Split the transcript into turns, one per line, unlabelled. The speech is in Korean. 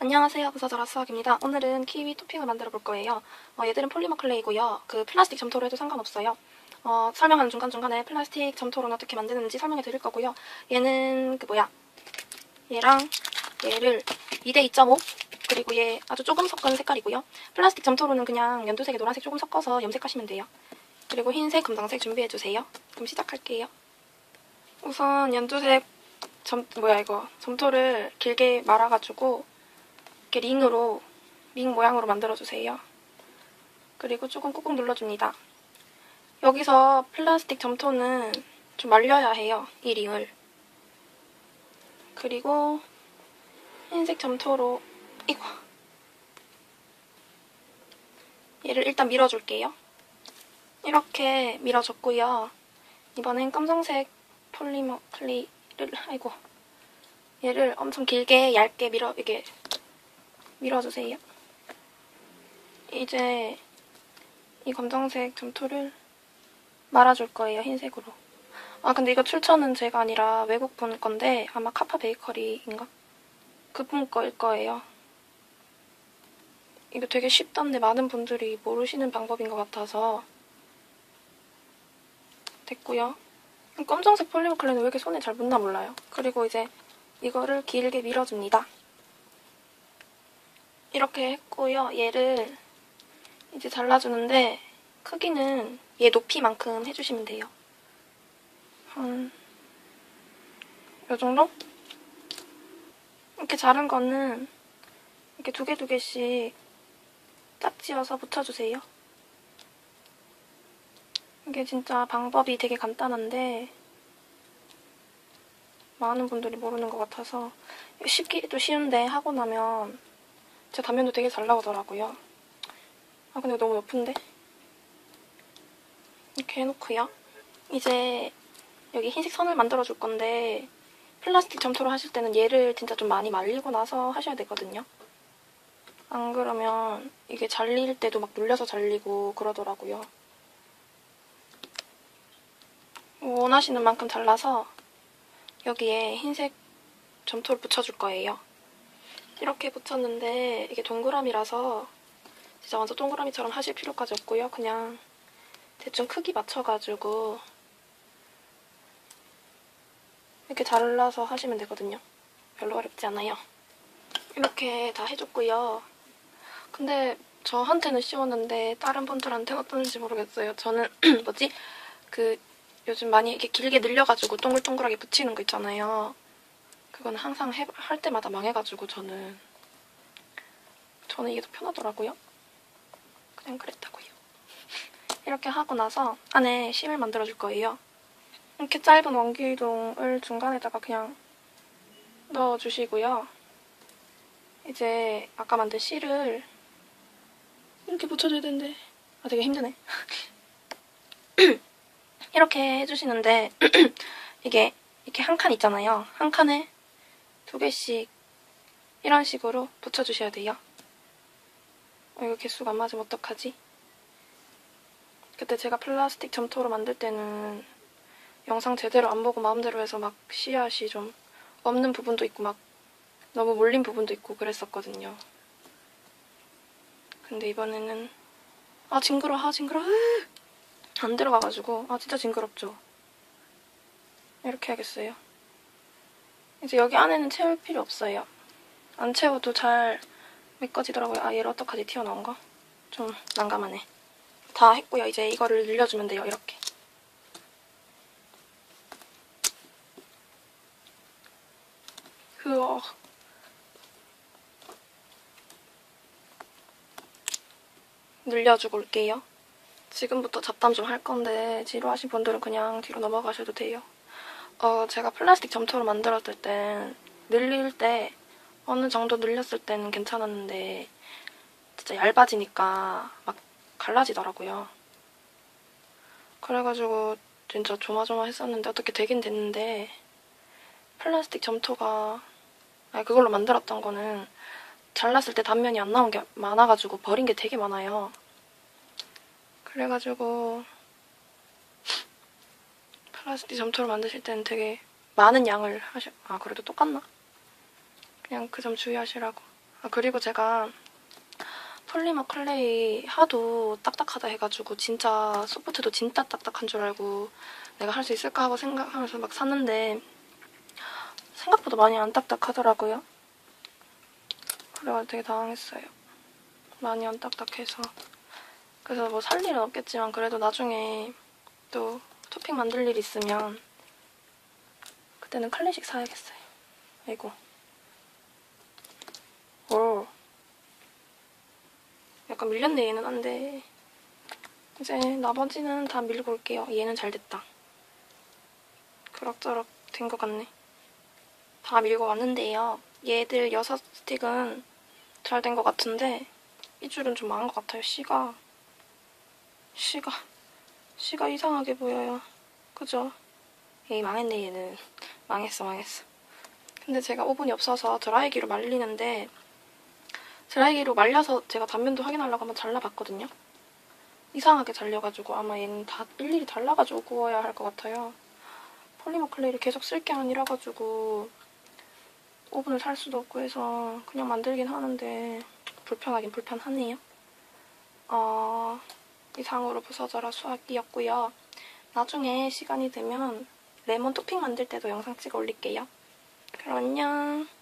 안녕하세요. 부서절 아수학입니다. 오늘은 키위 토핑을 만들어 볼 거예요. 어, 얘들은 폴리머 클레이고요. 그 플라스틱 점토로 해도 상관없어요. 어, 설명하는 중간중간에 플라스틱 점토로는 어떻게 만드는지 설명해 드릴 거고요. 얘는 그 뭐야 얘랑 얘를 2대 2.5 그리고 얘 아주 조금 섞은 색깔이고요. 플라스틱 점토로는 그냥 연두색에 노란색 조금 섞어서 염색하시면 돼요. 그리고 흰색, 금강색 준비해주세요. 그럼 시작할게요. 우선 연두색 점, 뭐야 이거 점토를 길게 말아가지고 이렇게 링으로 링 모양으로 만들어주세요. 그리고 조금 꾹꾹 눌러줍니다. 여기서 플라스틱 점토는 좀 말려야 해요. 이 링을. 그리고 흰색 점토로 이거 얘를 일단 밀어줄게요. 이렇게 밀어줬고요. 이번엔 검정색 폴리머 클리를 아이고 얘를 엄청 길게 얇게 밀어 이게 밀어주세요. 이제 이 검정색 점토를 말아줄 거예요, 흰색으로. 아, 근데 이거 출처는 제가 아니라 외국 분 건데 아마 카파 베이커리인가? 그분 거일 거예요. 이거 되게 쉽던데 많은 분들이 모르시는 방법인 것 같아서 됐고요. 검정색 폴리머 클레는 왜 이렇게 손에 잘 묻나 몰라요. 그리고 이제 이거를 길게 밀어줍니다. 이렇게 했고요. 얘를 이제 잘라주는데 크기는 얘 높이만큼 해주시면 돼요. 한... 요 정도? 이렇게 자른 거는 이렇게 두 개 두 개씩 짝지어서 붙여주세요. 이게 진짜 방법이 되게 간단한데 많은 분들이 모르는 것 같아서 쉽기도 쉬운데 하고 나면 제 단면도 되게 잘 나오더라고요. 아 근데 너무 높은데? 이렇게 해놓고요. 이제 여기 흰색 선을 만들어줄 건데 플라스틱 점토로 하실 때는 얘를 진짜 좀 많이 말리고 나서 하셔야 되거든요. 안 그러면 이게 잘릴 때도 막 눌려서 잘리고 그러더라고요. 원하시는 만큼 잘라서 여기에 흰색 점토를 붙여줄 거예요. 이렇게 붙였는데 이게 동그라미라서 진짜 완전 동그라미처럼 하실 필요까지 없고요. 그냥 대충 크기 맞춰가지고 이렇게 잘라서 하시면 되거든요. 별로 어렵지 않아요. 이렇게 다 해줬고요. 근데 저한테는 쉬웠는데 다른 분들한테는 어떤지 모르겠어요. 저는 뭐지? 그 요즘 많이 이렇게 길게 늘려가지고 동글동글하게 붙이는 거 있잖아요. 그건 항상 해, 할 때마다 망해가지고 저는 저는 이게 더 편하더라고요. 그냥 그랬다고요. 이렇게 하고 나서 안에 심을 만들어줄 거예요. 이렇게 짧은 원기둥을 중간에다가 그냥 넣어주시고요. 이제 아까 만든 실을 이렇게 붙여줘야 되는데 아 되게 힘드네. 이렇게 해주시는데 이게 이렇게 한 칸 있잖아요. 한 칸에 두 개씩 이런 식으로 붙여주셔야 돼요. 어, 이거 개수가 안 맞으면 어떡하지? 그때 제가 플라스틱 점토로 만들 때는 영상 제대로 안 보고 마음대로 해서 막 씨앗이 좀 없는 부분도 있고 막 너무 몰린 부분도 있고 그랬었거든요. 근데 이번에는 아 징그러 아 징그러 안 들어가가지고 아 진짜 징그럽죠. 이렇게 하겠어요. 이제 여기 안에는 채울 필요 없어요. 안 채워도 잘 메꿔지더라고요. 아 얘를 어떡하지 튀어나온 거? 좀 난감하네. 다 했고요. 이제 이거를 늘려주면 돼요. 이렇게. 흐어. 늘려주고 올게요. 지금부터 잡담 좀 할 건데 지루하신 분들은 그냥 뒤로 넘어가셔도 돼요. 어, 제가 플라스틱 점토로 만들었을 땐 늘릴 때 어느 정도 늘렸을 때는 괜찮았는데 진짜 얇아지니까 막 갈라지더라고요. 그래가지고 진짜 조마조마했었는데 어떻게 되긴 됐는데 플라스틱 점토가 아니 그걸로 만들었던 거는 잘랐을 때 단면이 안 나온 게 많아가지고 버린 게 되게 많아요. 그래가지고 플라스틱 점토를 만드실 때는 되게 많은 양을 하셔 아 그래도 똑같나? 그냥 그 점 주의하시라고 아, 그리고 제가 폴리머 클레이 하도 딱딱하다 해가지고 진짜 소프트도 진짜 딱딱한 줄 알고 내가 할 수 있을까 하고 생각하면서 막 샀는데 생각보다 많이 안 딱딱하더라고요. 그래가지고 되게 당황했어요. 많이 안 딱딱해서. 그래서 뭐 살 일은 없겠지만 그래도 나중에 또 토핑 만들 일 있으면 그때는 클래식 사야겠어요. 아이고. 오. 약간 밀렸네 얘는 한데 이제 나머지는 다 밀고 올게요. 얘는 잘 됐다. 그럭저럭 된 것 같네. 다 밀고 왔는데요. 얘들 여섯 스틱은 잘 된 것 같은데 이 줄은 좀 망한 것 같아요. 씨가 씨가 씨가 이상하게 보여요. 그죠? 에이 망했네 얘는. 망했어 망했어. 근데 제가 오븐이 없어서 드라이기로 말리는데 드라이기로 말려서 제가 단면도 확인하려고 한번 잘라봤거든요. 이상하게 잘려가지고 아마 얘는 다 일일이 잘라가지고 구워야 할 것 같아요. 폴리머 클레이를 계속 쓸 게 아니라가지고 오븐을 살 수도 없고 해서 그냥 만들긴 하는데 불편하긴 불편하네요. 어, 이상으로 부서져라 수학이었고요. 나중에 시간이 되면 레몬 토핑 만들 때도 영상 찍어 올릴게요. 그럼 안녕.